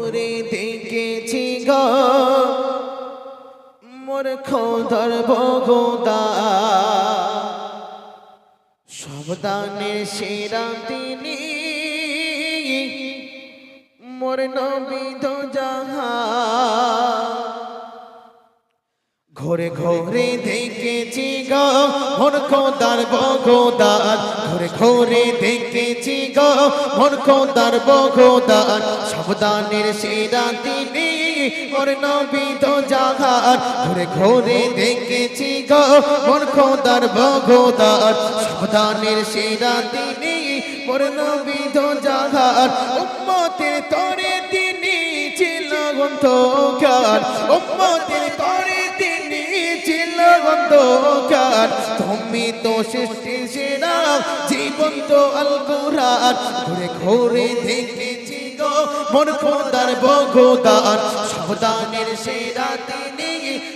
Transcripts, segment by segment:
ঘুরে দেখেছি গো। মূর্খ খোদর গোদা সবদানে সেরা তিনি। মোর নবী তো জাহা ঘরে ঘরে দেখেছি গো মোর খোদার বগোদার। ঘরে ঘরে দেখেছি গো মোর খোদার বগোদার। সবদানের সেরা তিনি মোর নবিদ জাহার ঘরে ঘরে দেখেছি গো মোর খোদার বগোদার। সবদানের সেরা তিনি মোর নবিদ জাহার উম্মতের তরে তিনি ছিল গন্ধকার উম্মতের তরে গন্ধকার তুমি তো সৃষ্টি জীবন তো ঘুরে ঘুরে দেখেছি গো মোর খোদার বগোদার সবদানের সেরা তিনি,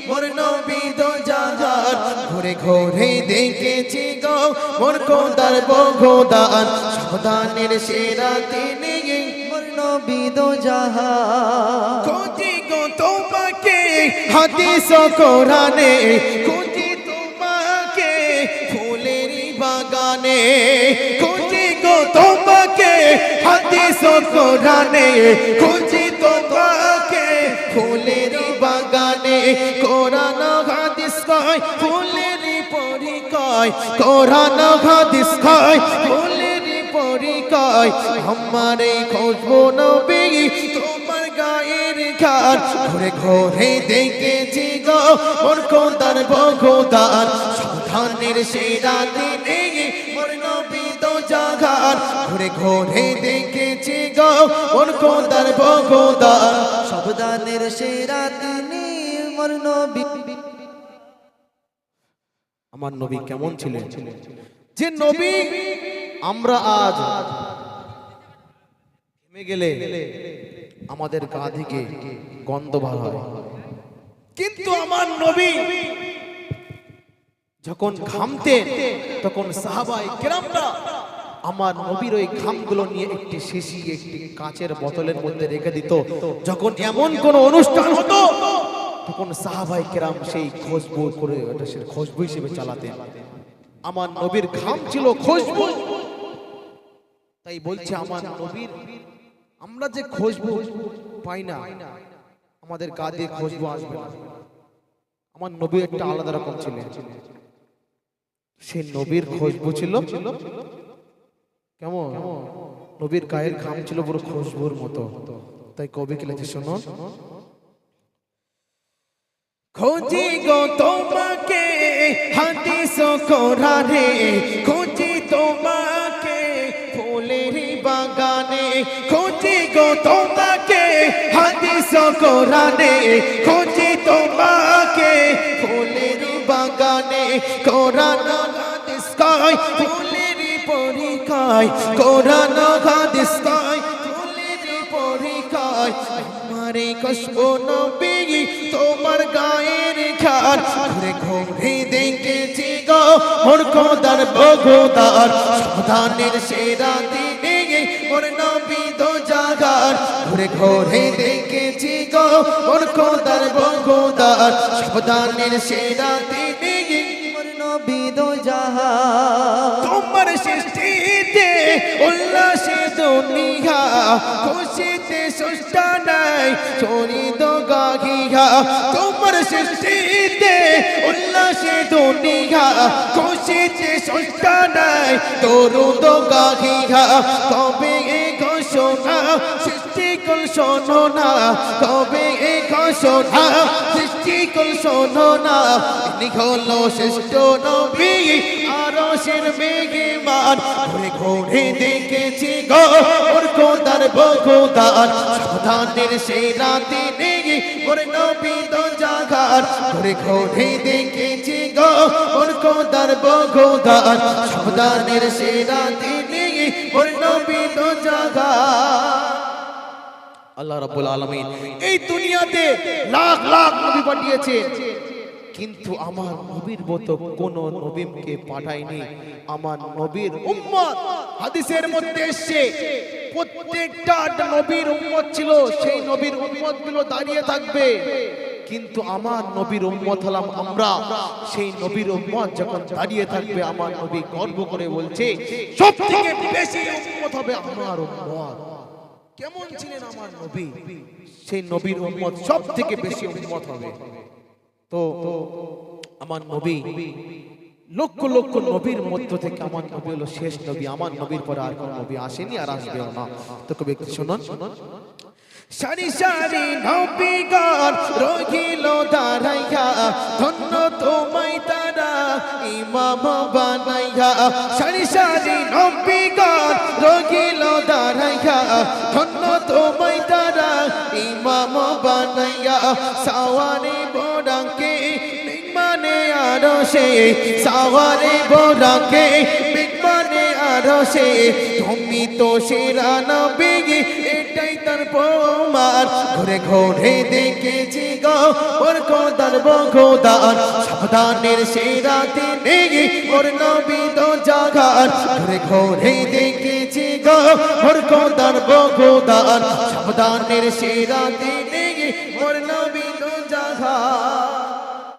মোর নবীদ জাগার ঘুরে ঘুরে দেখেছি গো খোদার সেরা তিনি, মোর নবিদ জাহা খুঁজি গো তোমাকে, হাদিস কোরআনে খুঁজি বাগানে। খুঁজি গো তোমাকে, হাদিস ও কোরআনে। খুঁজি তোমাকে ফুলেরই বাগানে। কোরআন হাদিস কয় ফুলেরই পরিকয়। কোরআন হাদিস কয় ফুলেরই পরিকয়। আমার এই নবী, তোমার গায়ের ঘাট। ঘুরে ঘুরে দেখেছি গো মোর খোদার বগোদার। সাবধানের সেরা দিনে জাগার ঘুরে ঘুরে দেখেছি গো মোর খোদার বগোদার। সবদানের সেরা তিনি মোর নবী। আমার নবী কেমন ছিলেন? যে নবী আমরা আজ থেমে গেলে আমাদের গা থেকে গন্ধ বার হয়। কিন্তু আমার নবী যখন ঘামতে তখন সাহাবাই কেরামরা আমার নবীর ওই ঘামগুলো নিয়ে একটি শিশি, একটি কাঁচের বোতলের মধ্যে রেখে দিত। যখন এমন কোন অনুষ্ঠান হতো, তখন সাহাবাই কেরাম সেই খুশবু করে ওটা সে খুশবু হিসেবে চালাতেন। আমার নবীর ঘাম ছিল খুশবু তাই বলছে, আমার নবীর, আমরা যে খুশবু পাই না। আমাদের গা দিয়ে খুশবু আসবে আমার নবী একটা আলাদা রকম ছিলেন। সে নবীর খুশবু ছিল কেমন? নবীর গায়ের ঘাম ছিল পুরো খুশবুর মতো। তাই কবি কি লিখেছে শোনো? খোঁজি গো তোমাকে হাদিস কোরআনে। খোঁজি তোমাকে ফুলের বাগানে। খোঁজি গো তোমাকে হাদিস কোরআনে। খোঁজি তোমাকে ফুলের বাগানে। কোরআন হাদিস কয় ফুলের পরিকায় কোরআন হাদিস কয় ফুলের পরিকায় আমারে কষ্ট নবী তোমার গায়ের ঘাট। ঘুরে ঘুরে দেখেছি গো মোর খোদার বগোদার সাবধানের সেরা দিনে মোর নবী দো জাগার। ঘুরে ঘুরে দেখেছি গো মোর খোদার বগোদার সাবধানের সেরা দিনে মোর নবিদ জাহা তোমার সৃষ্টিতে উল্লাসে দুনিয়া, খুশিতে সুষ্টা নাই চরিত গাহিয়া তোমার সৃষ্টিতে উল্লাসে দুনিয়া, খুশিতে সুষ্টা নাই তরুদ গাহিয়া কবে এ ঘোষণা, সৃষ্টি কুল শোনো না। কবে এ ঘোষণা, সৃষ্টি কুল শোনো না। হলো শ্রেষ্ঠ নবী। আরও শির মেঘমান ঘুরে ঘুরে দেখেছি গো ওর খোদার সাবধানের সেই রাতে নেই ওর নবী তো জাগার। ঘুরে ঘুরে দেখেছি গো ওর খোদার সাবধানের সেই রাতে নেই ওর নবী তো আল্লাহ রাব্বুল আলামিন এই দুনিয়াতে লাখ লাখ নবী পাঠিয়েছে কিন্তু আমার নবীর মতো কোন নবীমকে পাঠায়নি। আমার নবীর উম্মত হাদিসের মধ্যে এসেছে প্রত্যেক প্রত্যেকটা নবীর উম্মত ছিল, সেই নবীর উম্মতগুলো দাঁড়িয়ে থাকবে। কিন্তু আমার নবীর উম্মত হলাম আমরা। সেই নবীর উম্মত যখন দাঁড়িয়ে থাকবে, আমার নবী গর্ব করে বলছে সব থেকে বেশি উম্মত হবে আমার উম্মত। কেমন ছিলেন আমার নবী? সেই নবীর উম্মত সব থেকে বেশি উম্মত হবে। তো আমার নবী, লক্ষ লক্ষ নবীর মধ্য থেকে আমার নবী হলো শেষ নবী, আমার নবীর পরে আর কোন নবী আসেনি আর আসবেও না। তো কবি একটু শুনুন। সারি সারি নবীগণ রহিল দাঁড়াইয়া, ধন্য তোমায় তারা ইমাম বানাইয়া। সারি সারি নবীগণ রহিল দাঁড়াইয়া, ধন্য তোমায় তারা ইমাম বানাইয়া। সাওয়ারে আরও সে সাওয়ারে বড়াকে মানে আরও সে, তুমি তো সেরা নবী এটাই তার প্রমাণ। ঘুরে ঘুরে দেখেছি গো ওর কোদার বগোদার সাবধানের সেরা তিনি, ওর নবী তো জাগার ঘুরে ঘুরে দেখেছি গো ওর কোদার বগোদার সাবধানের সেরা তিনি